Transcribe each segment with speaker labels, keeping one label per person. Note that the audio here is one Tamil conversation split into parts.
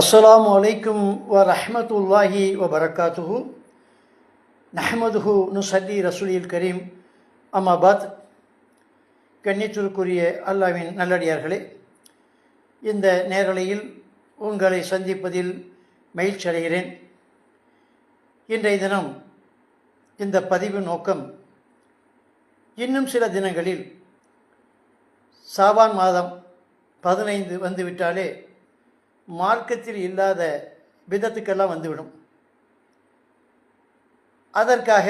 Speaker 1: அஸ்ஸலாமு அலைக்கும் வ ரஹமத்துல்லாஹி வ பரக்காத்துஹு. நஹமதுஹு நுசல்லி ரசூலில் கரீம். அம்மாபாத் கண்ணியத்திற்குரிய அல்லாவின் நல்லடியார்களே இந்த நேரலையில் உங்களை சந்திப்பதில் மகிழ்ச்சி அடைகிறேன். இன்றைய தினம் இந்த பதிவு நோக்கம் இன்னும் சில தினங்களில் சாவான் மாதம் பதினைந்து வந்துவிட்டாலே மார்க்கத்தில் இல்லாத விதத்துக்கெல்லாம் வந்துவிடும். அதற்காக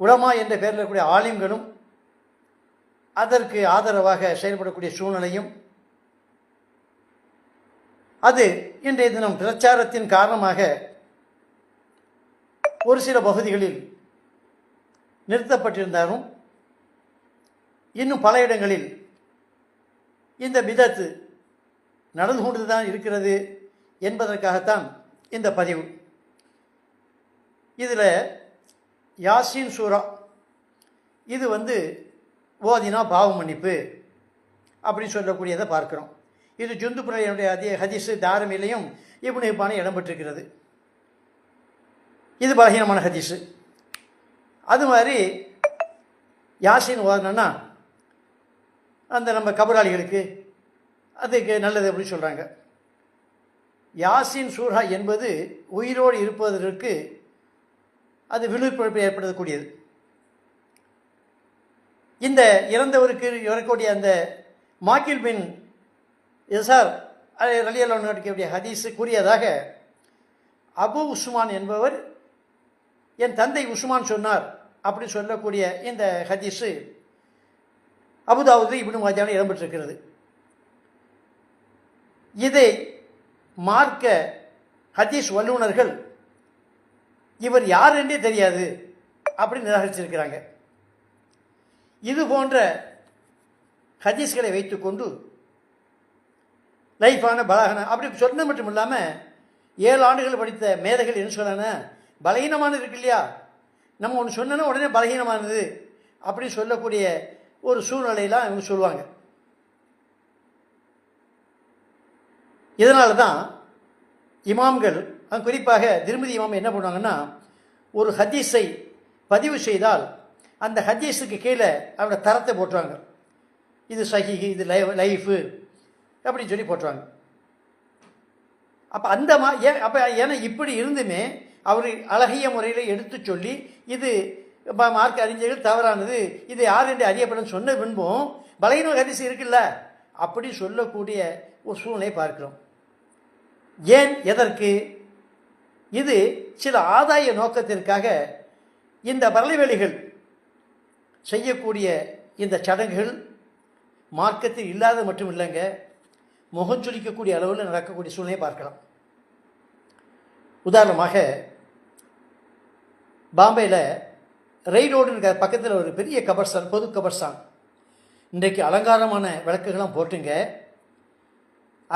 Speaker 1: உலமா என்ற பெயரில் இருக்கக்கூடிய ஆலிம்களும் அதற்கு ஆதரவாக செயல்படக்கூடிய சூழ்நிலையும் அது இன்றைய தினம் பிரச்சாரத்தின் காரணமாக ஒரு சில பகுதிகளில் நிறுத்தப்பட்டிருந்தாலும் இன்னும் பல இடங்களில் இந்த விதத்து நடந்து கொண்டு தான் இருக்கிறது என்பதற்காகத்தான் இந்த பதிவு. இதில் யாசின் சூரா இது வந்து ஓதினா பாவ மன்னிப்பு அப்படின்னு சொல்லக்கூடியதை பார்க்குறோம். இது ஜுந்து புரையனுடைய அதிக ஹதீஸு தாரமிலையும் இப்னு ஹிப்பான இடம் பெற்றிருக்கிறது இது பலகீனமான ஹதீஸு. அது மாதிரி யாசின் ஓதனா அந்த நம்ம கபராளிகளுக்கு அதுக்கு நல்லது அப்படின்னு சொல்கிறாங்க யாசின் சூரா என்பது உயிரோடு இருப்பதற்கு அது விழிப்புணர்வு ஏற்படுத்தக்கூடியது. இந்த இறந்தவருக்கு வரக்கூடிய அந்த மாக்கில் பின் எசார் ரலியல்லான் நடிக்கக்கூடிய ஹதீஸு கூறியதாக அபு உஸ்மான் என்பவர் என் தந்தை உஸ்மான் சொன்னார் அப்படி சொல்லக்கூடிய இந்த ஹதீஸு அபுதாவுது இப்னு மாஜாவில் இடம்பெற்றிருக்கிறது. இதை மார்க்க ஹதீஸ் வல்லுநர்கள் இவர் யார் என்றே தெரியாது அப்படின்னு நிராகரிச்சிருக்கிறாங்க. இது போன்ற ஹதீஸ்களை வைத்துக்கொண்டு லைஃபான பலகன அப்படி சொன்ன மட்டும் இல்லாமல் ஏழு ஆண்டுகள் படித்த மேதைகள் என்ன சொன்னான பலகீனமானது இருக்கு இல்லையா? நம்ம ஒன்று சொன்னோன்னா உடனே பலகீனமானது அப்படின்னு சொல்லக்கூடிய ஒரு சூழ்நிலையெல்லாம் இவங்க சொல்லுவாங்க. இதனால தான் இமாம்கள் குறிப்பாக திருமதி இமாம் என்ன பண்ணுவாங்கன்னா ஒரு ஹதீஸை பதிவு செய்தால் அந்த ஹதீஸுக்கு கீழே அவரோட தரத்தை போட்டுருவாங்க. இது சஹி இது லை லைஃபு அப்படின்னு சொல்லி போட்டுருவாங்க. அப்போ அந்த மா ஏன் அப்போ ஏன்னா இப்படி இருந்துமே அவர் அழகிய முறையில் எடுத்து சொல்லி இது மார்க் அறிஞர்கள் தவறானது இது யார் என்று அறியப்படும் சொன்ன பின்பும் பலகீன ஹதீஸ் இருக்குல்ல அப்படி சொல்லக்கூடிய ஒரு சூழ்நிலை பார்க்கிறோம். ஏன் எதற்கு? இது சில ஆதாய நோக்கத்திற்காக இந்த பரளிவெளிகள் செய்யக்கூடிய இந்த சடங்குகள் மார்க்கத்தில் இல்லாத மட்டும் இல்லைங்க முகம் சுழிக்கக்கூடிய அளவில் நடக்கக்கூடிய சூழ்நிலையை பார்க்கலாம். உதாரணமாக பாம்பேயில் ரெயிலோடு பக்கத்தில் ஒரு பெரிய கபர்ஸ்தான் பொது கபர்ஸ்தான். இன்றைக்கு அலங்காரமான விளக்குகள்லாம் போட்டுங்க.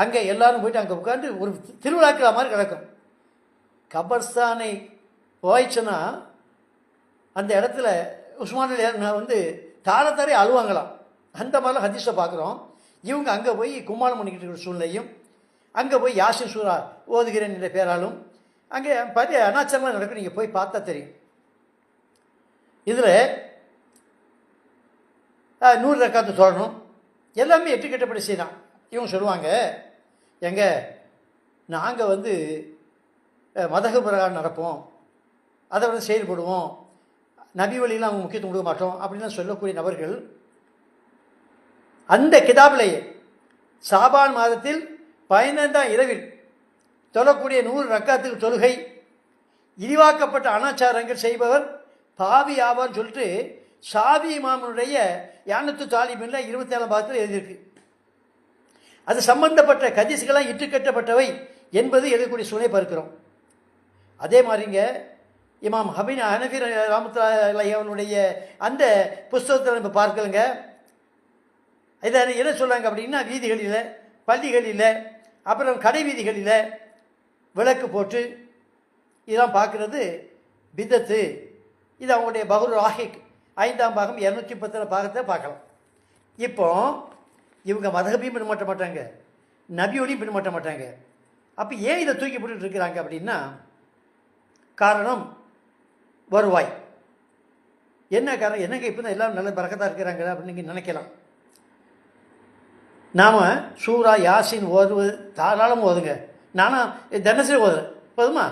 Speaker 1: அங்கே எல்லாரும் போயிட்டு அங்கே உட்காந்து ஒரு திருவிழாக்கிற மாதிரி கிடக்கும். கபர்ஸ்தானை போயிடுச்சுன்னா அந்த இடத்துல உஸ்மானில் வந்து தாளத்தாரே அழுவாங்களாம். அந்த மாதிரிலாம் ஹதீஸை பார்க்குறோம். இவங்க அங்கே போய் கும்மாளம் பண்ணிக்கிட்டு இருக்கிற சூழ்நிலையும் அங்கே போய் யாசின் சூரா ஓதுகிறேன் என்ற பேராலும் அங்கே பரிய அனாச்சாரமாக நடக்கும் நீங்கள் போய் பார்த்தா தெரியும். இதில் நூறு ரக்காத்து தொடரணும் எல்லாமே எட்டு கட்டப்படி செய்யலாம். இவங்க சொல்லுவாங்க எங்க? நாங்கள் வந்து மதகு பிரகாரம் நடப்போம். அதை வந்து செயல்படுவோம். நபி வழியில் அவங்க முக்கியத்துவம் கொடுக்க மாட்டோம் அப்படின்னு சொல்லக்கூடிய நபர்கள் அந்த கிதாபிலேயே சாபான் மாதத்தில் பதினைந்தாம் இரவில் தொழக்கூடிய நூறு ரக்காத்துக்கு தொழுகை இழிவாக்கப்பட்ட அனாச்சாரங்கள் செய்பவர் பாவி ஆவான்னு சொல்லிட்டு சாவி இமாமனுடைய யானத்து தாலிபின்ல இருபத்தி ஏழாம் பாகத்தில் எழுதியிருக்கு. அது சம்பந்தப்பட்ட கதிசுகளாக இட்டுக்கட்டப்பட்டவை என்பது எழுதக்கூடிய சூழ்நிலை பார்க்கிறோம். அதே மாதிரிங்க இமாம் ஹபின் ஹனஃபி ராமத்துல்லாஹி அவனுடைய அந்த புஸ்தகத்தில் நம்ம பார்க்கலங்க. இதை என்ன சொல்கிறாங்க அப்படின்னா வீதிகளில் பள்ளிகளில் அப்புறம் கடை வீதிகளில் விளக்கு போட்டு இதெல்லாம் பார்க்குறது பித்தத்து இது அவங்களுடைய பகுர் ராஹிக் ஐந்தாம் பாகம் இரநூத்தி பத்தில் பாகத்தை பார்க்கலாம். இப்போ இவங்க மதகபையும் பின்பற்ற மாட்டாங்க நபியோடையும் பின்பற்ற மாட்டாங்க அப்போ ஏன் இதை தூக்கி போட்டுட்டு இருக்கிறாங்க அப்படின்னா காரணம் வருவாய். என்ன காரணம்? என்னங்க இப்போ தான் எல்லாம் நல்ல பறக்கத்தான் இருக்கிறாங்க அப்படின்னு நீங்கள் நினைக்கலாம். நாம் சூரா யாசின் ஓதுவது தாராளம் ஓதுங்க. நானும் தினசரி ஓதுறேன். போதுமா?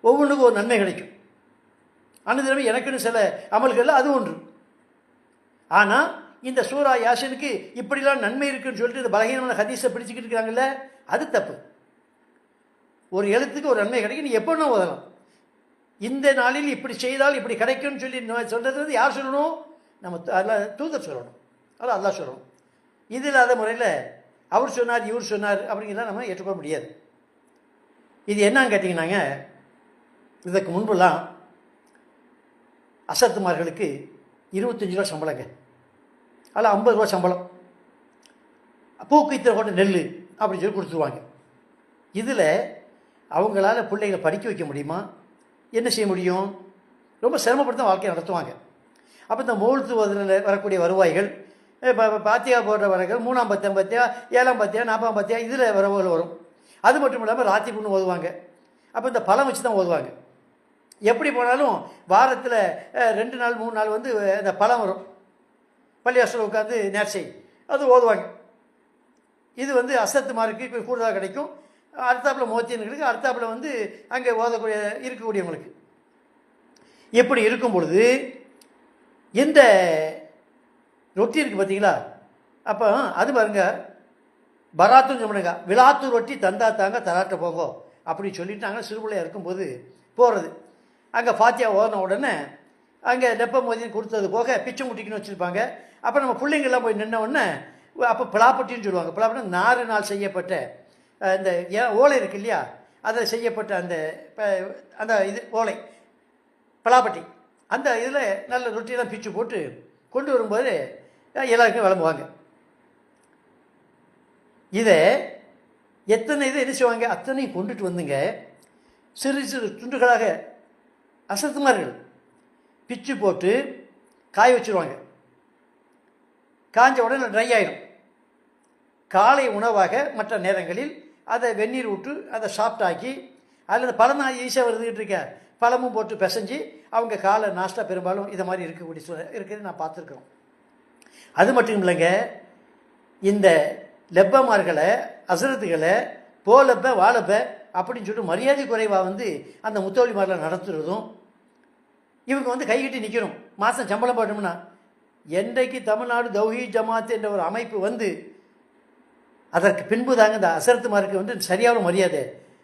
Speaker 1: ஒவ்வொன்றுக்கும் ஒரு நன்மை கிடைக்கும். அனுதினமே எனக்குன்னு சில அமல்கள் அது ஒன்று. ஆனால் இந்த சூரா யாசினுக்கு இப்படிலாம் நன்மை இருக்குன்னு சொல்லிட்டு இந்த பலகீனமான ஹதீஸை பிடிச்சிக்கிட்டு இருக்கிறாங்கல்ல அது தப்பு. ஒரு எழுத்துக்கு ஒரு நன்மை கிடைக்கும் நீ எப்போ ஓதலாம். இந்த நாளில் இப்படி செய்தால் இப்படி கிடைக்கும்னு சொல்லி சொல்கிறது வந்து யார் சொல்லணும்? நம்ம த- தூதர் சொல்லணும். அதெல்லாம் அல்லா சொல்லணும். இது இல்லாத முறையில் அவர் சொன்னார் இவர் சொன்னார் அப்படிங்கிறத நம்ம ஏற்றுக்கொள்ள முடியாது. இது என்னன்னு கேட்டிங்கன்னாங்க இதற்கு முன்பெல்லாம் அசத்துமார்களுக்கு இருபத்தஞ்சு ரூபா சம்பளங்க. அதில் ஐம்பது ரூபா சம்பளம். பூக்கு இத்தனை கொண்ட நெல் அப்படின்னு சொல்லி கொடுத்துருவாங்க. இதில் அவங்களால பிள்ளைகளை படிக்க வைக்க முடியுமா? என்ன செய்ய முடியும்? ரொம்ப சிரமப்பட்டு தான் வாழ்க்கையை நடத்துவாங்க. அப்போ இந்த மூழ்த்துவதில் வரக்கூடிய வருவாய்கள் இப்போ பாத்தியா போடுற வரங்கள் மூணாம் பத்தியம் பத்தியா ஏழாம் பத்தியா நாற்பாம் பத்தியா இதில் வரவுகள் வரும். அது மட்டும் இல்லாமல் ராத்தி பொண்ணு ஓதுவாங்க. அப்போ இந்த பழம் வச்சு தான் ஓதுவாங்க. எப்படி போனாலும் வாரத்தில் ரெண்டு நாள் மூணு நாள் வந்து இந்த பழம் வரும். பள்ளியாசில் உட்காந்து நேர்ச்சை அது ஓதுவாங்க. இது வந்து அசத்து மார்க்கு கூடுதலாக கிடைக்கும். அடுத்தாப்பில் மோத்தியன்களுக்கு அடுத்தாப்பில் வந்து அங்கே ஓதக்கூடிய இருக்கக்கூடியவங்களுக்கு. எப்படி இருக்கும் பொழுது இந்த ரொட்டி இருக்குது பார்த்தீங்களா அப்போ அது பாருங்க பராத்தும் சொல்லுங்க விழாத்து ரொட்டி தந்தா தாங்க தராட்ட போங்கோ. அப்படின்னு சொல்லிட்டாங்க சிறுபிள்ளையாக இருக்கும்போது போகிறது அங்கே ஃபாத்தியா ஓதின உடனே அங்கே நெப்ப மோதின்னு கொடுத்தது போக பிச்சை முட்டிக்குன்னு வச்சுருப்பாங்க. அப்போ நம்ம பிள்ளைங்கள்லாம் போய் நின்னவுடனே அப்போ பிளாப்பட்டின்னு சொல்லுவாங்க. பிளாப்பட்டி நாறு நாள் செய்யப்பட்ட இந்த ஏ- ஓலை இருக்கு இல்லையா? அதில் செய்யப்பட்ட அந்த அந்த இது ஓலை. பலாப்பட்டி அந்த இதில் நல்ல ரொட்டியெல்லாம் பிச்சு போட்டு கொண்டு வரும்போது எல்லாருக்கும் விளம்புவாங்க. இதை எத்தனை இதை என்ன செய்வாங்க? அத்தனையும் கொண்டுட்டு வந்துங்க சிறு சிறு துண்டுகளாக அசத்துமார்கள் பிச்சு போட்டு காய வச்சுருவாங்க. காஞ்ச உடனே ட்ரை ஆயிடும் காலை உணவாக மற்ற நேரங்களில் அதை வெந்நீர் விட்டு அதை சாப்பிட்டாக்கி அதில் பழம் ஈஸியாக வருதுகிட்டு இருக்க பழமும் போட்டு பிசைஞ்சு அவங்க காலை நாஸ்டா பெரும்பாலும் இதை மாதிரி இருக்கக்கூடிய சூழல் இருக்கிறது நான் பார்த்துருக்குறோம். அது மட்டும் இல்லைங்க இந்த லெப்பமார்களை அசரத்துகளை போலப்ப வாழப்ப அப்படின்னு சொல்லிட்டு மரியாதை குறைவாக வந்து அந்த முத்தோழிமாரில் நடத்துறதும் இவங்க வந்து கைகிட்டு நிற்கணும் மாதம் சம்பளம் போட்டோம்னா என்றைக்கு தமிழ்நாடு தௌஹி ஜமாத் என்ற ஒரு அமைப்பு வந்து அதற்கு பின்பு தாங்க இந்த அசரத்துமாருக்கு வந்து சரியான மரியாதை.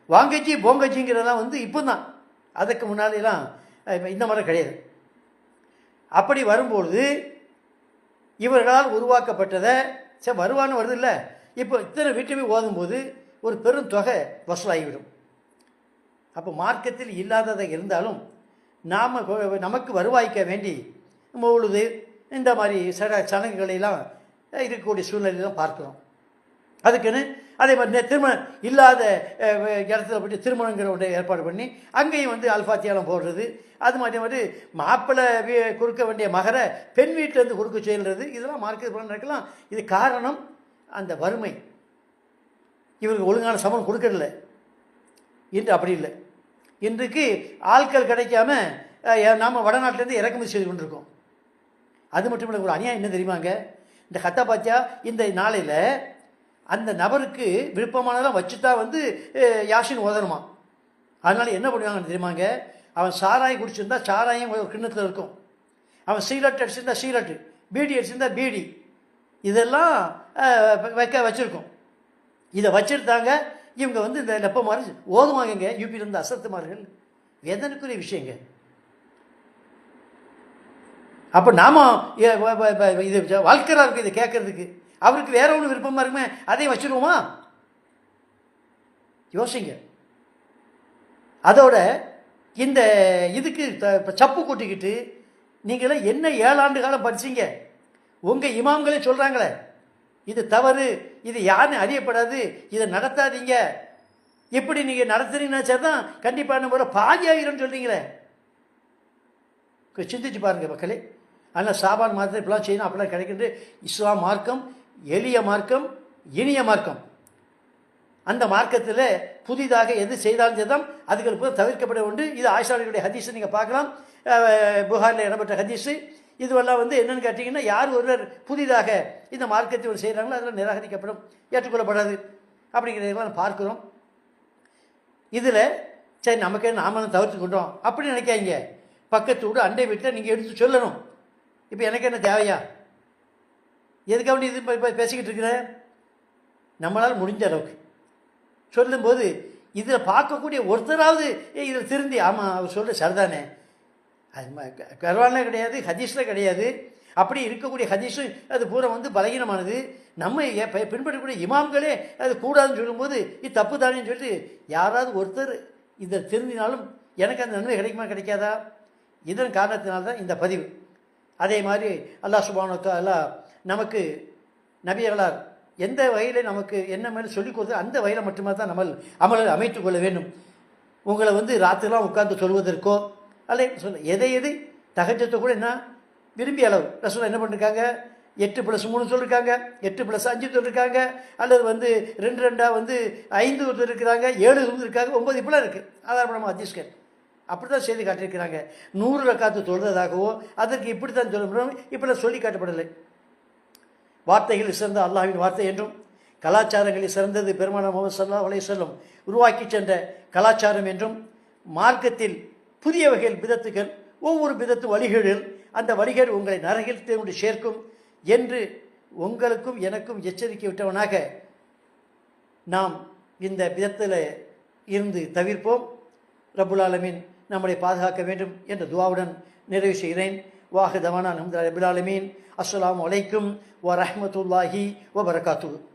Speaker 1: வாங்கச்சி போங்கச்சிங்கிறதெல்லாம் வந்து இப்போ தான் அதுக்கு முன்னாடிலாம் இந்த மாதிரி கிடையாது. அப்படி வரும்பொழுது இவர்களால் உருவாக்கப்பட்டதை சரி வருவான்னு வருது இல்லை இப்போ இத்தனை வீட்டுமே ஓதும்போது ஒரு பெரும் தொகை வசூலாகிவிடும். அப்போ மார்க்கத்தில் இல்லாததாக இருந்தாலும் நாம் நமக்கு வருவாய்க்க வேண்டி மௌலுது இந்த மாதிரி சட சடங்குகளெல்லாம் இருக்கக்கூடிய சூழ்நிலையெல்லாம் பார்க்குறோம். அதுக்குன்னு அதே மாதிரி திருமணம் இல்லாத இடத்துல போய்ட்டு திருமணங்கிற ஒன்றை ஏற்பாடு பண்ணி அங்கேயும் வந்து அல்பாத்தியாலம் போடுறது. அது மாதிரி வந்து மாப்பிள்ளை வீ- கொடுக்க வேண்டிய மகரை பெண் வீட்டிலேருந்து கொடுக்க செய்கிறது இதெல்லாம் மார்க்கெட் நடக்கலாம். இது காரணம் அந்த வறுமை. இவருக்கு ஒழுங்கான சம்பளம் கொடுக்கறதில்ல. இன்று அப்படி இல்லை. இன்றைக்கு ஆட்கள் கிடைக்காம நாம் வடநாட்டிலேருந்து இறக்குமதி செய்து கொண்டிருக்கோம். அது மட்டும் இல்லை ஒரு அநியாயம் என்ன தெரியுமாங்க இந்த கத்தாபாத்தியா இந்த நாளையில் அந்த நபருக்கு விருப்பமானதெல்லாம் வச்சுட்டா வந்து யாசின் யாஷின் ஓதணுமா? அதனால என்ன பண்ணுவாங்கன்னு தெரியுமாங்க அவன் சாராயம் குடிச்சிருந்தா சாராயம் ஒரு கிண்ணத்தில் இருக்கும். அவன் சீலட் அடிச்சிருந்தா சீலட்டு பீடி அடிச்சிருந்தா பீடி. இதெல்லாம் வைக்க வச்சுருக்கோம். இதை வச்சுருந்தாங்க இவங்க வந்து இந்த லெப்ப மாதிரி ஓதுவாங்கங்க யூபியிலிருந்து இருந்த அசத்துமார்கள் வேதனைக்குரிய விஷயங்க. அப்போ நாம இது வாழ்க்கையாக இருக்குது இதை கேட்கறதுக்கு அவருக்கு வேற ஒன்று விருப்பமாக இருக்குமே அதையும் வச்சுருவோமா? யோசிங்க. அதோட இந்த இதுக்கு த- சப்பு கூட்டிக்கிட்டு நீங்களாம் என்ன ஏழாண்டு காலம் படிச்சீங்க? உங்கள் இமாம்களே சொல்கிறாங்களே இது தவறு இது யாருன்னு அறியப்படாது இதை நடத்தாதீங்க. எப்படி நீங்கள் நடத்துறீங்கன்னு தான் கண்டிப்பான முறை பாதி ஆகிரும்னு சொல்கிறீங்களே கொஞ்சம் சிந்திச்சு பாருங்கள் மக்களே. ஆனால் சாபான் மாதத்தை இப்படிலாம் செய்யணும் அப்படிலாம் கிடைக்கிறது இஸ்லாம் மார்க்கம் எளிய மார்க்கம் இனிய மார்க்கம். அந்த மார்க்கத்தில் புதிதாக எது செய்தாலும் செய்தால் அதுக்கு தவிர்க்கப்பட உண்டு. இது ஆயிஷாவுடைய ஹதீஸை நீங்கள் பார்க்கலாம். புகாரில் இடம்பெற்ற ஹதீஸு. இதுவெல்லாம் வந்து என்னென்னு கேட்டிங்கன்னா யார் ஒருவர் புதிதாக இந்த மார்க்கத்தை ஒரு செய்கிறாங்களோ அதெல்லாம் நிராகரிக்கப்படும் ஏற்றுக்கொள்ளப்படாது அப்படிங்கிறதெல்லாம் பார்க்குறோம். இதில் சரி நமக்கே நாம தான் தவிர்த்துக்கிட்டோம் அப்படின்னு நினைக்காங்க பக்கத்து வீடு அண்டை வீட்டில் நீங்கள் எடுத்து சொல்லணும். இப்போ எனக்கு என்ன தேவையா? எதுக்காக வேண்டி இது இப்போ பேசிக்கிட்டு இருக்கிறேன் நம்மளால் முடிஞ்ச அளவுக்கு. சொல்லும்போது இதில் பார்க்கக்கூடிய ஒருத்தராவது இதில் திருந்தி. ஆமாம் அவர் சொல்கிற சரிதானே. அது ம- கர்வானில் கிடையாது ஹதீஸில் கிடையாது. அப்படி இருக்கக்கூடிய ஹதீஸும் அது பூரா வந்து பலகீனமானது. நம்ம பின்பற்றக்கூடிய இமாம்களே அது கூடாதுன்னு சொல்லும்போது இது தப்பு தானேன்னு சொல்லிட்டு யாராவது ஒருத்தர் இதை திருந்தினாலும் எனக்கு அந்த நன்மை கிடைக்குமா கிடைக்காதா? இதன் காரணத்தினால்தான் இந்த பதிவு. அதே மாதிரி அல்லாஹ் சுபானத்தா நமக்கு நபியர்களார் எந்த வகையில் நமக்கு என்ன மாதிரி சொல்லிக் கொடுத்து அந்த வகையில் மட்டுமே தான் நம்ம அமலில் அமைத்துக் கொள்ள வேண்டும். உங்களை வந்து ராத்திரிலாம் உட்கார்ந்து சொல்வதற்கோ அல்ல சொல்ல எதை எதை தகஜத்தை கூட என்ன விரும்பிய அளவு. ரசோலா என்ன பண்ணிருக்காங்க? எட்டு ப்ளஸ் மூணு சொல்லியிருக்காங்க எட்டு ப்ளஸ் அஞ்சு சொல்லியிருக்காங்க அல்லது வந்து ரெண்டு ரெண்டாக வந்து ஐந்து இருக்கிறாங்க ஏழு இருக்காங்க ஒம்பது இப்படிலாம் இருக்குது ஆதாரப்படமாக அதிஷ்கர் அப்படி தான் செய்து காட்டியிருக்கிறாங்க. நூறு ரக்காத்து தொழுறதாகவோ அதற்கு இப்படி தான் சொல்லப்படும் இப்படிலாம் சொல்லி காட்டப்படலை. வார்த்தைகளில் சிறந்த அல்லாஹின் வார்த்தை என்றும் கலாச்சாரங்களில் சிறந்தது பெருமான முகமது சல்லா அலே செல்லும் உருவாக்கி சென்ற கலாச்சாரம் என்றும் மார்க்கத்தில் புதிய வகையில் விதத்துகள் ஒவ்வொரு விதத்து வழிகளில் அந்த வழிகள் உங்களை நரகில் கொண்டு சேர்க்கும் என்று உங்களுக்கும் எனக்கும் எச்சரிக்கை விட்டவனாக நாம் இந்த விதத்தில் இருந்து தவிர்ப்போம். ரபுல் ஆலமின். நம்மளை பாதுகாக்க வேண்டும் என்ற துவாவுடன் நிறைவு செய்கிறேன். வாஹு தவானா நம்து ரபுல் ஆலமீன் வ பரகாத்து